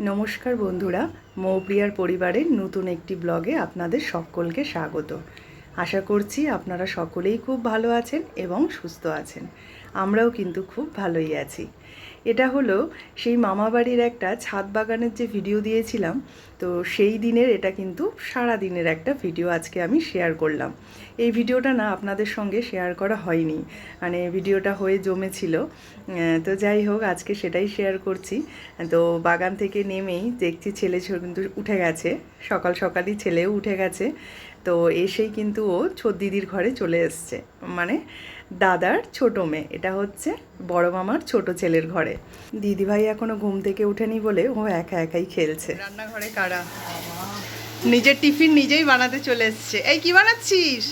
নমস্কার বন্ধুরা, মৌপ্রিয়ার পরিবারের নতুন একটি ব্লগে আপনাদের সকলকে স্বাগত। আশা করছি আপনারা সকলেই খুব ভালো আছেন এবং সুস্থ আছেন। আমরাও কিন্তু খুব ভালোই আছি। এটা হলো সেই মামাবাড়ির একটা ছাদ বাগানের যে ভিডিও দিয়েছিলাম, তো সেই দিনের এটা কিন্তু সারা দিনের একটা ভিডিও আজকে আমি শেয়ার করলাম। এই ভিডিওটা না আপনাদের সঙ্গে শেয়ার করা হয়নি মানে ভিডিওটা হয়ে জমেছিল। তো যাই হোক, আজকে সেটাই শেয়ার করছি। তো বাগান থেকে নেমেই দেখছি ছেলে কিন্তু উঠে গেছে, সকাল সকালই ছেলেও উঠে গেছে। তো এসেই কিন্তু ও ছোট দিদির ঘরে চলে এসছে। মানে দাদার ছোট মেয়ে। এটা হচ্ছে বড় মামার ছোট ছেলের ঘরে। দিদিভাই এখনও ঘুম থেকে উঠেনি বলে ও একা একাই খেলছে। রান্নাঘরে কারা? নিজের টিফিন নিজেই বানাতে চলে এসছে। এই কি বানাচ্ছিস?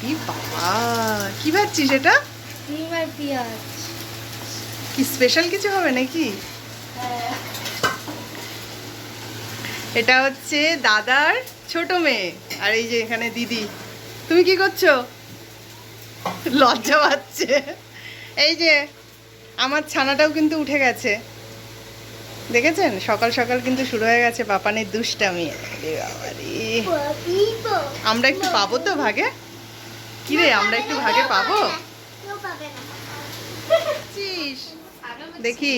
কি বাবা! কি ভাবছিস এটা? ডিম আর পেঁয়াজ। কি স্পেশাল কিছু হবে নাকি? হ্যাঁ। এটা হচ্ছে দাদার ছোট মেয়ে। আর এই যে এখানে দিদি। তুমি কি করছ? লজ্জা পাচ্ছে। এই যে আমার ছানাটাও কিন্তু উঠে গেছে। দেখেছেন? সকাল সকাল কিন্তু শুরু হয়ে গেছে পাপানের দুষ্টামি। আমরা একটু পাবো তো ভাগে? কি রে আমরা একটু ভাগে পাবো? দেখি।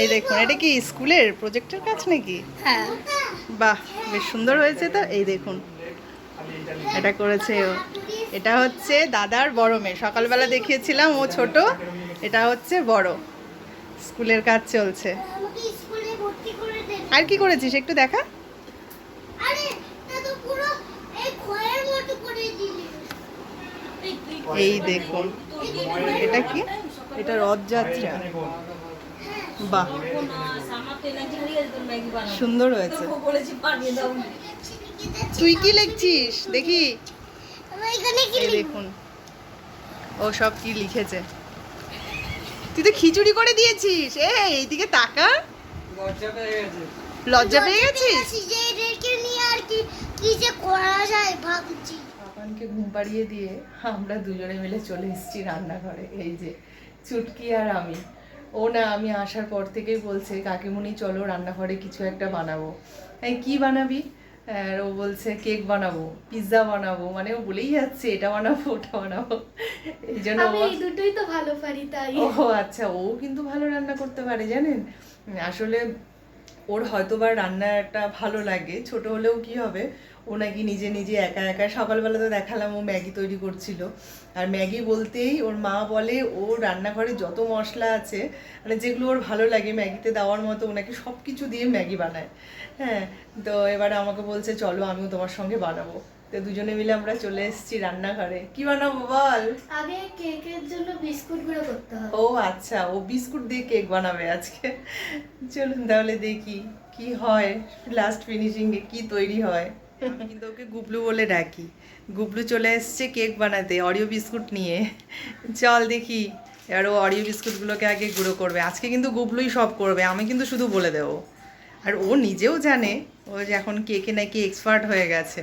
এই দেখুন এটা কি স্কুলের প্রজেক্টের কাজ নাকি? হ্যাঁ। বাহ বেশ সুন্দর হয়েছে তো। এই দেখুন। এটা করেছে ও। এটা হচ্ছে দাদার বড় মেয়ে। সকালবেলা দেখিয়েছিলাম ও ছোট এটা হচ্ছে বড়। স্কুলের কাজ চলছে। আর কি করেছিস একটু দেখা? এই দেখুন এটা কি? এটা রথযাত্রা। বাহ। সুন্দর হয়েছে। তুই কি লিখছিস? দেখি। দেখুন। ও সব কি লিখেছে। তুই তো খিচুড়ি করে দিয়েছিস। এই এইদিকে তাকা। লজ্জা পেয়ে গেছিস? লিখেছি যে এদেরকে নিয়ে আর কি কি যে করা যায় ঘুম পাড়িয়ে দিয়ে আমরা দুজনে মিলে চলে এসেছি রান্নাঘরে। এই যে চুটকি আর আমি। ও না আমি আসার পর থেকেই বলছে কাকিমুনি চলো রান্নাঘরে কিছু একটা বানাবো। এই কি বানাবি? আর ও বলছে কেক বানাবো পিৎজা বানাবো। মানে ও বলেই যাচ্ছে এটা বানাবো ওটা বানাবো। এই জন্য আমি এই দুটোই তো ভালো পারি তাই। ও আচ্ছা ও কিন্তু ভালো রান্না করতে পারে জানেন? আসলে ওর হয়তোবা রান্নাটা ভালো লাগে ছোট হলেও কি হবে? ও নাকি নিজে নিজে একা একা সকালবেলা তো দেখালাম ও ম্যাগি তৈরি করছিল। আর ম্যাগি বলতেই ওর মা বলে ও রান্নাঘরে যত মশলা আছে মানে যেগুলো ওর ভালো লাগে ম্যাগিতে দেওয়ার মতো ও নাকি সব কিছু দিয়ে ম্যাগি বানায়। হ্যাঁ তো এবারে আমাকে বলছে চলো আমিও তোমার সঙ্গে বানাবো। তো দুজনে মিলে আমরা চলে এসেছি রান্নাঘরে। কি বানাবো বল? আগে কেকের জন্য বিস্কুটগুলো করতে হবে। ও আচ্ছা ও বিস্কুট দিয়ে কেক বানাবে আজকে। চলুন তাহলে দেখি কি হয় লাস্ট ফিনিশিং এ কি তৈরি হয়। কিন্তু ওকে গুবলু বলে ডাকি। গুবলু চলে এসছে কেক বানাতে অরিও বিস্কুট নিয়ে। চল দেখি, এবার ও অরিও বিস্কুটগুলোকে আগে গুঁড়ো করবে। আজকে কিন্তু গুবলুই সব করবে, আমি কিন্তু শুধু বলে দেবো। আর ও নিজেও জানে, ও যে এখন কেকে নাকি এক্সপার্ট হয়ে গেছে।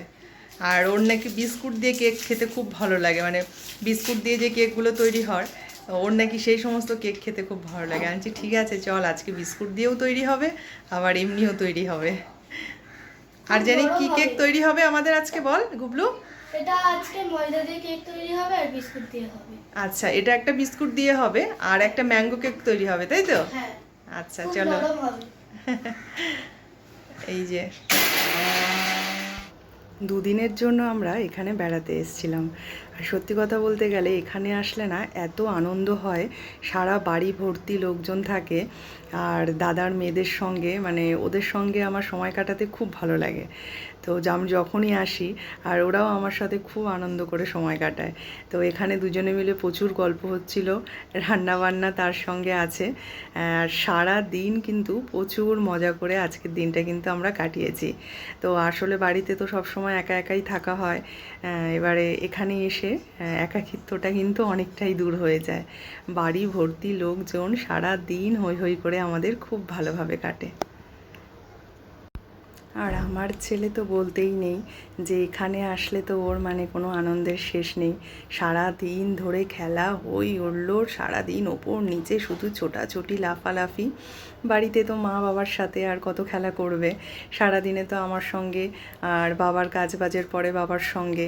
আর ওর নাকি বিস্কুট দিয়ে কেক খেতে খুব ভালো লাগে মানে বিস্কুট দিয়ে যে কেকগুলো তৈরি হয়, ওর নাকি সেই সমস্ত কেক খেতে খুব ভালো লাগে। আমি ঠিক আছে, চল, আজকে বিস্কুট দিয়েও তৈরি হবে, আবার এমনিও তৈরি হবে। আর জানি কি কেক তৈরি হবে আমাদের আজকে বল গুবলু? এটা আজকে ময়দা দিয়ে কেক তৈরি হবে আর বিস্কুট দিয়ে হবে। আচ্ছা এটা একটা বিস্কুট দিয়ে হবে আর একটা ম্যাঙ্গো কেক তৈরি হবে তাই তো? হ্যাঁ আচ্ছা চলো। এই যে। দুদিনের জন্য আমরা এখানে বেড়াতে এসেছিলাম। আর সত্যি কথা বলতে গেলে এখানে আসলে না এত আনন্দ হয়, সারা বাড়ি ভর্তি লোকজন থাকে আর দাদার মেয়েদের সঙ্গে মানে ওদের সঙ্গে আমার সময় কাটাতে খুব ভালো লাগে। তো আমি যখনই আসি আর ওরাও আমার সাথে খুব আনন্দ করে সময় কাটায়। তো এখানে দুজনে মিলে প্রচুর গল্প হচ্ছিল রান্না বান্না তার সঙ্গে আছে। আর সারা দিন কিন্তু প্রচুর মজা করে আজকের দিনটা কিন্তু আমরা কাটিয়েছি। তো আসলে বাড়িতে তো সব সময় একা একাই থাকা হয় এবারে এখানে এসে আহ, একাকিত্বটা কিন্তু অনেকটাই দূর হয়ে যায়। বাড়ি ভর্তি লোকজন সারা দিন হই হই করে আমাদের খুব ভালোভাবে কাটে। আর আমার ছেলে তো বলতেই নেই যে এখানে আসলে তো ওর মানে কোনো আনন্দের শেষ নেই। সারা দিন ধরে খেলা হই ওল্লোর সারা দিন ওপর নিচে শুধু ছোটাছুটি, লাফালাফি। বাড়িতে তো মা বাবার সাথে আর কত খেলা করবে? সারা দিনে তো আমার সঙ্গে আর বাবার কাজ বাজের পরে বাবার সঙ্গে।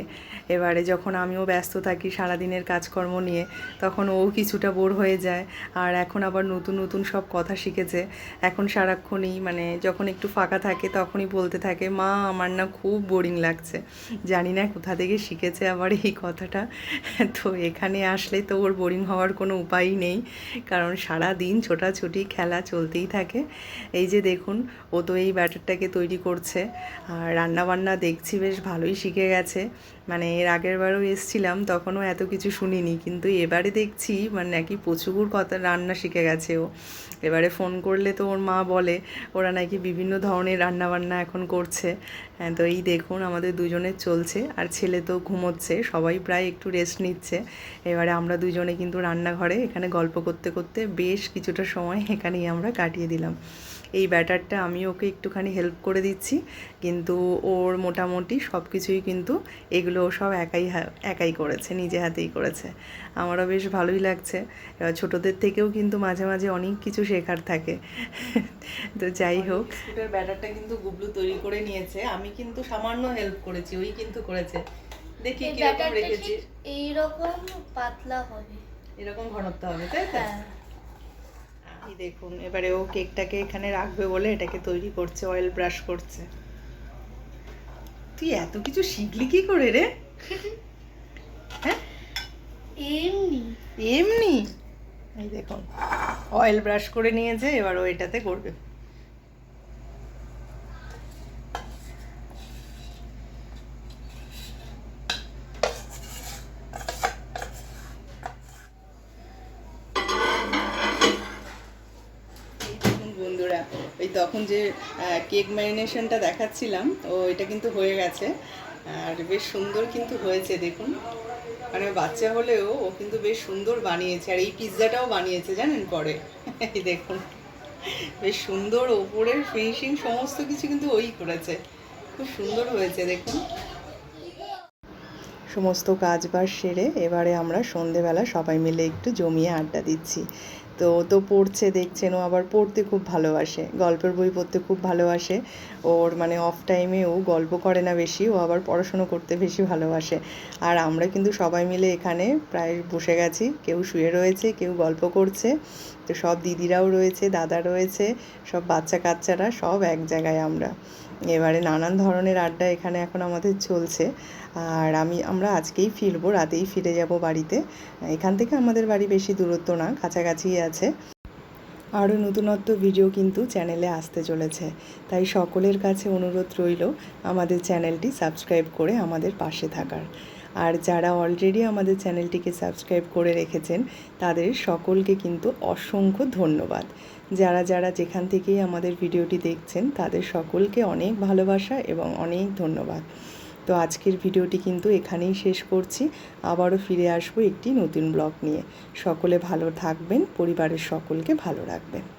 এবারে যখন আমিও ব্যস্ত থাকি সারা দিনের কাজকর্ম নিয়ে, তখন ও কিছুটা বোর হয়ে যায়। আর এখন আবার নতুন নতুন সব কথা শিখেছে। এখন সারাক্ষণই মানে যখন একটু ফাঁকা থাকে তখনই বলতে থাকে, মা, আমার না খুব বোরিং লাগছে। জানি না কোথা থেকে শিখেছে আবার এই কথাটা। তো এখানে আসলে তো ওর বোরিং হওয়ার কোনো উপায়ই নেই, কারণ সারা দিন ছোটাছুটি খেলা চলতেই থাকে। এই যে দেখুন, ও তো এই ব্যাটারটাকে তৈরি করছে, আর রান্নাবান্না দেখছি বেশ ভালোই শিখে গেছে। মানে এর আগের বারও এসছিলাম, তখনও এত কিছু শুনিনি, কিন্তু এবারে দেখছি মানে নাকি প্রচুর কথা, রান্না শিখে গেছে ও। এবারে ফোন করলে তো ওর মা বলে, ওরা নাকি বিভিন্ন ধরনের রান্নাবান্না এখন করছে। হ্যাঁ, তো এই দেখুন আমাদের দুজনে চলছে। আর ছেলে তো ঘুমোচ্ছে সবাই প্রায় একটু রেস্ট নিচ্ছে। এবারে আমরা দুজনে কিন্তু রান্নাঘরে এখানে গল্প করতে করতে বেশ কিছুটা সময় এখানেই আমরা কাটিয়ে দিলাম। এই ব্যাটারটা আমি ওকে একটুখানি হেল্প করে দিচ্ছি। কিন্তু ওর মোটামুটি সব কিছুই কিন্তু এগুলো ও সব একাই একাই করেছে নিজে হাতেই করেছে। আমারও বেশ ভালোই লাগছে। এবার ছোটোদের থেকেও কিন্তু মাঝে মাঝে অনেক কিছু শেখার থাকে। তো যাই হোক। ব্যাটারটা কিন্তু গুবলু তৈরি করে নিয়েছে। আমি কিন্তু সামান্য হেল্প করেছি ওই কিন্তু করেছে। দেখি কীরকম রেখেছি। পাতলা হবে। এরকম ঘনত্ব হবে তাই তো? হ্যাঁ। এই দেখুন এবারে ও কেকটাকে এখানে রাখবে বলে এটাকে তৈরি করছে অয়েল ব্রাশ করছে। তুই এত কিছু শিখলি কি করে রে? হ্যাঁ? এমনি। এমনি? এই দেখুন অয়েল ব্রাশ করে নিয়েছে এবার ও এটাতে করবে এই দেখুন বন্ধুরা ওই তখন যে কেক ম্যারিনেশনটা দেখাচ্ছিলাম ও এটা কিন্তু হয়ে গেছে। আর বেশ সুন্দর কিন্তু হয়েছে, দেখুন। মানে বাচ্চা হলেও ও কিন্তু বেশ সুন্দর বানিয়েছে, আর এই পিৎজাটাও বানিয়েছে, জানেন, পরে। এই দেখুন, বেশ সুন্দর ওপরের ফিনিশিং সমস্ত কিছু কিন্তু ওই করেছে। খুব সুন্দর হয়েছে, দেখুন। সমস্ত কাজ বাজ সেরে এবারে আমরা সন্ধেবেলা সবাই মিলে একটু জমিয়ে আড্ডা দিচ্ছি। তো তো পড়ছে, দেখছেন। ও আবার পড়তে খুব ভালোবাসে। গল্পের বই পড়তে খুব ভালোবাসে। ওর মানে অফ টাইমে ও গল্প করে না বেশি, ও আবার পড়াশুনো করতে বেশি ভালোবাসে। আর আমরা কিন্তু সবাই মিলে এখানে প্রায় বসে গেছি। কেউ শুয়ে রয়েছে, কেউ গল্প করছে। তো সব দিদিরাও রয়েছে, দাদা রয়েছে, সব বাচ্চা কাচ্চারা সব এক জায়গায় আমরা। এবারে নানান ধরনের আড্ডা এখানে এখন আমাদের চলছে। আর আমি, আমরা আজকেই ফিরবো, রাতেই ফিরে যাব বাড়িতে। এখান থেকে আমাদের বাড়ি বেশি দূরত্ব না কাছাকাছিই আছে। আরও নতুনত্ব ভিডিও কিন্তু চ্যানেলে আসতে চলেছে। তাই সকলের কাছে অনুরোধ রইল আমাদের চ্যানেলটি সাবস্ক্রাইব করে আমাদের পাশে থাকার। আর যারা অলরেডি আমাদের চ্যানেলটিকে সাবস্ক্রাইব করে রেখেছেন, তাদের সকলকে কিন্তু অসংখ্য ধন্যবাদ। যারা যারা যেখান থেকেই আমাদের ভিডিওটি দেখছেন, তাদের সকলকে অনেক ভালোবাসা এবং অনেক ধন্যবাদ। তো আজকের ভিডিওটি কিন্তু এখানেই শেষ করছি। আবারও ফিরে আসব একটি নতুন ব্লগ নিয়ে। সকলে ভালো থাকবেন, পরিবারের সকলকে ভালো রাখবেন।